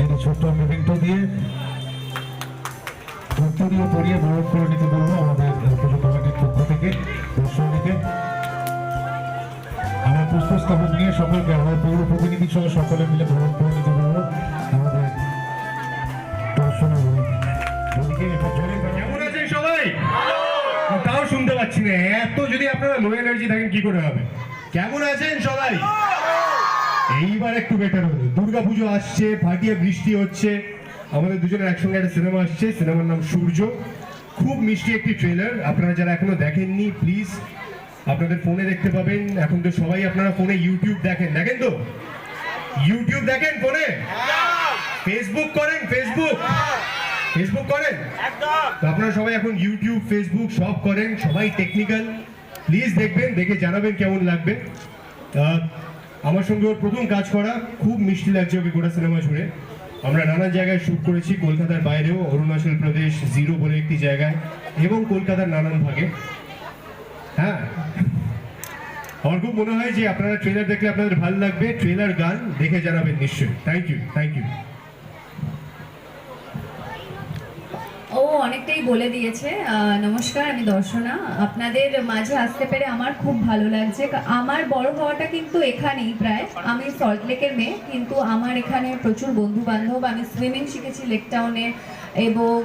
এই ছোট্ট মিটিংটা দিয়ে উত্তরীয় পড়িয়ে বরফ করে নিতে বলব আমাদের পুজো কমিটির পক্ষ থেকে দর্শনীকে আমরা পুষ্পস্তবক নিয়ে সকলকে আমাদের পৌর প্রতিনিধি সহ সকলে মিলে ভ্রমণ করে নিতে বলব আমাদের দর্শনী একটু তাও শুনতে পাচ্ছি না। এত যদি আপনারা লো এনার্জি থাকেন, কি করে হবে? কেমন আছেন সবাই? এইবার একটু বেটার হলো দুর্গা পুজো আসছে ফাটিয়ে বৃষ্টি হচ্ছে। আমাদের দুজনের একসঙ্গে একটা সিনেমা আসছে সিনেমার নাম সূর্য। খুব মিষ্টি একটি ট্রেলার আপনারা যারা এখনও দেখেননি প্লিজ আপনাদের ফোনে দেখতে পাবেন। এখন তো সবাই আপনারা ফোনে ইউটিউব দেখেন। দেখেন তো? ইউটিউব দেখেন ফোনে ফেসবুক করেন ফেসবুক ফেসবুক করেন? তো আপনারা সবাই এখন ইউটিউব ফেসবুক সব করেন সবাই টেকনিক্যাল প্লিজ দেখবেন দেখে জানাবেন কেমন লাগবে। আমার সঙ্গে ওর প্রথম কাজ করা, খুব মিষ্টি লাগছে ওকে গোটা সিনেমা জুড়ে। আমরা নানান জায়গায় শ্যুট করেছি, কলকাতার বাইরেও, অরুণাচল প্রদেশ জিরো বলে একটি জায়গায়, এবং কলকাতার নানান ভাগে। হ্যাঁ? আমার খুব মনে হয় যে আপনারা ট্রেলার দেখলে আপনাদের ভালো লাগবে ট্রেলার গান দেখে জানাবেন নিশ্চয়ই। থ্যাংক ইউ থ্যাংক ইউ অনেকটাই বলে দিয়েছে নমস্কার, আমি দর্শনা। আপনাদের মাঝে আসতে পেরে আমার খুব ভালো লাগছে। আমার বড় হওয়াটা কিন্তু এখানেই প্রায়। আমি সল্টলেকের মেয়ে, কিন্তু আমার এখানে প্রচুর বন্ধু বান্ধব আমি সুইমিং শিখেছি লেক টাউনে এবং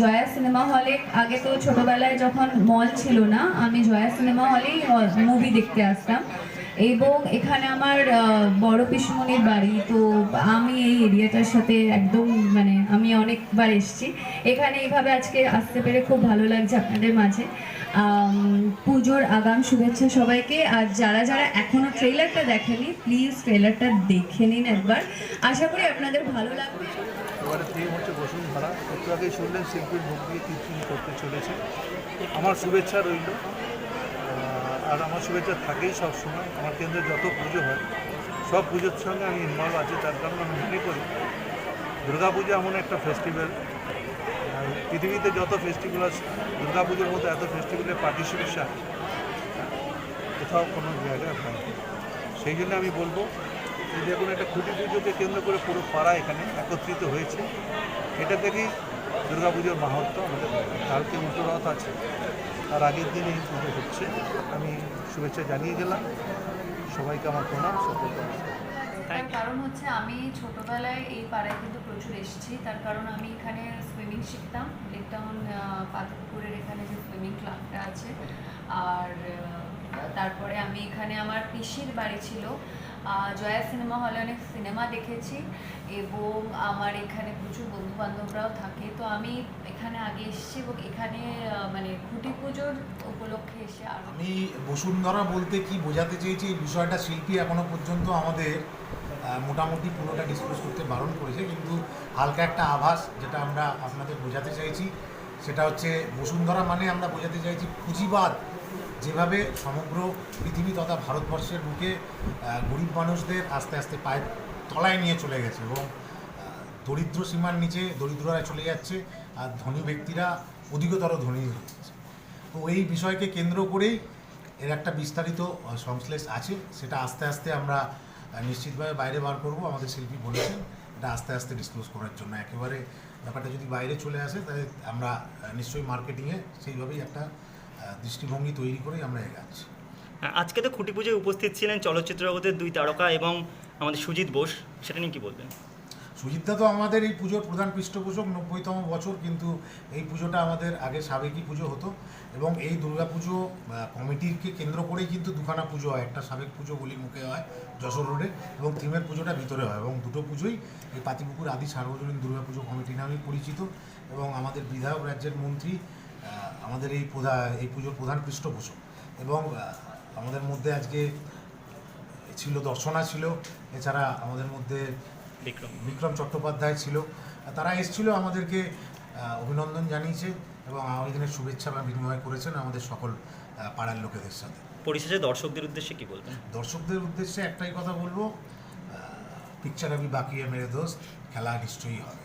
জয়া সিনেমা হলে আগে তো ছোটবেলায় যখন মল ছিল না, আমি জয়া সিনেমা হলেই মুভি দেখতে আসতাম। এবং এখানে আমার বড় পিসমনির বাড়ি। তো আমি এই এরিয়াটার সাথে একদম মানে আমি অনেকবার এসেছি। এখানে এইভাবে আজকে আসতে পেরে খুব ভালো লাগছে আপনাদের মাঝে। পুজোর আগাম শুভেচ্ছা সবাইকে। আর যারা যারা এখনও ট্রেলারটা দেখেনি, প্লিজ ট্রেলারটা দেখে নিন একবার। আশা করি আপনাদের ভালো লাগবে। আমার শুভেচ্ছা রইল। আর আমার শুভেচ্ছা থাকেই সব সময় আমার কেন্দ্রে যত পুজো হয়, সব পুজোর সঙ্গে আমি ইনভলভ আছি, তার কারণ আমি মনে করি দুর্গা পুজো এমন একটা ফেস্টিভ্যাল পৃথিবীতে যত ফেস্টিভ্যাল আছে দুর্গা পুজোর মতো এত ফেস্টিভ্যালের পার্টিসিপেশন কোথাও কোনো জায়গায় হয় সেই জন্য আমি বলব যে দেখুন একটা খুঁটি পুজোকে কেন্দ্র করে পুরো পাড়া এখানে একত্রিত হয়েছে। এটা থেকেই দুর্গা পুজোর মাহাত্ম আমাদের কালকে উল্টো আছে। আর আগের দিন এই পুজো হচ্ছে। আমি শুভেচ্ছা জানিয়ে গেলাম। সবাইকে আমার প্রণাম তার কারণ হচ্ছে আমি ছোটবেলায় এই পাড়ায় কিন্তু প্রচুর এসেছি। তার কারণ আমি এখানে সুইমিং শিখতাম। লেকটাউন পাথরপুরের এখানে যে সুইমিং ক্লাবটা আছে। আর তারপরে আমি এখানে আমার পিসির বাড়ি ছিল। জয়া সিনেমা হলে অনেক সিনেমা দেখেছি এবং আমার এখানে প্রচুর বন্ধু বান্ধবরাও থাকে। তো আমি এখানে আগে এসেছি এবং এখানে মানে আমি বসুন্ধরা বলতে কি বোঝাতে চেয়েছি, এই বিষয়টা শিল্পী এখনও পর্যন্ত আমাদের মোটামুটি পুরোটা ডিসক্লোজ করতে বারণ করেছে। কিন্তু হালকা একটা আভাস যেটা আমরা আপনাদের বোঝাতে চাইছি, সেটা হচ্ছে বসুন্ধরা মানে আমরা বোঝাতে চাইছি পুঁজিবাদ। যেভাবে সমগ্র পৃথিবী তথা ভারতবর্ষের বুকে গরিব মানুষদের আস্তে আস্তে পায়ের তলায় নিয়ে চলে গেছে এবং দরিদ্র সীমার নিচে দরিদ্ররা চলে যাচ্ছে আর ধনী ব্যক্তিরা অধিকতর ধনী যাচ্ছে তো এই বিষয়কে কেন্দ্র করেই এর একটা বিস্তারিত সংশ্লেষ আছে। সেটা আস্তে আস্তে আমরা নিশ্চিতভাবে বাইরে বার করব, আমাদের শিল্পী বলেছেন। এটা আস্তে আস্তে ডিসক্লোজ করার জন্য। একেবারে ব্যাপারটা যদি বাইরে চলে আসে, তাহলে আমরা নিশ্চয়ই মার্কেটিংয়ে সেইভাবেই একটা দৃষ্টিভঙ্গি তৈরি করেই আমরা এগাচ্ছি। আজকে তো খুঁটি পুজোয় উপস্থিত ছিলেন চলচ্চিত্র জগতের দুই তারকা এবং আমাদের সুজিত বোস। সেটা নিয়ে কী বলবেন? সুজিতদা তো আমাদের এই পুজোর প্রধান পৃষ্ঠপোষক, নব্বইতম বছর কিন্তু এই পুজোটা আমাদের আগে সাবেকি পুজো হতো এবং এই দুর্গা পুজো কমিটিকে কেন্দ্র করেই কিন্তু দুখানা পুজো হয়। একটা সাবেক পুজো গলির মুখে হয় যশোর রোডে এবং থিমের পুজোটা ভিতরে হয় এবং দুটো পুজোই এই পাতিপুকুর আদি সার্বজনীন দুর্গা পুজো কমিটি নামেই পরিচিত এবং আমাদের বিধায়ক রাজ্যের মন্ত্রী আমাদের এই প্রধা, এই পুজোর প্রধান পৃষ্ঠপোষক এবং আমাদের মধ্যে আজকে ছিল, দর্শনা ছিল। এছাড়া আমাদের মধ্যে বিক্রম। বিক্রম চট্টোপাধ্যায় ছিল। তারা এসেছিল আমাদেরকে অভিনন্দন জানিয়েছে এবং আগামী দিনের শুভেচ্ছা বা বিনিময় করেছেন আমাদের সকল পাড়ার লোকেদের সাথে। পরিশেষে দর্শকদের উদ্দেশ্যে কি বলবেন? দর্শকদের উদ্দেশ্যে একটাই কথা বলব পিকচার আমি বাকি মেরে দোষ খেলা নিশ্চয়ই হবে।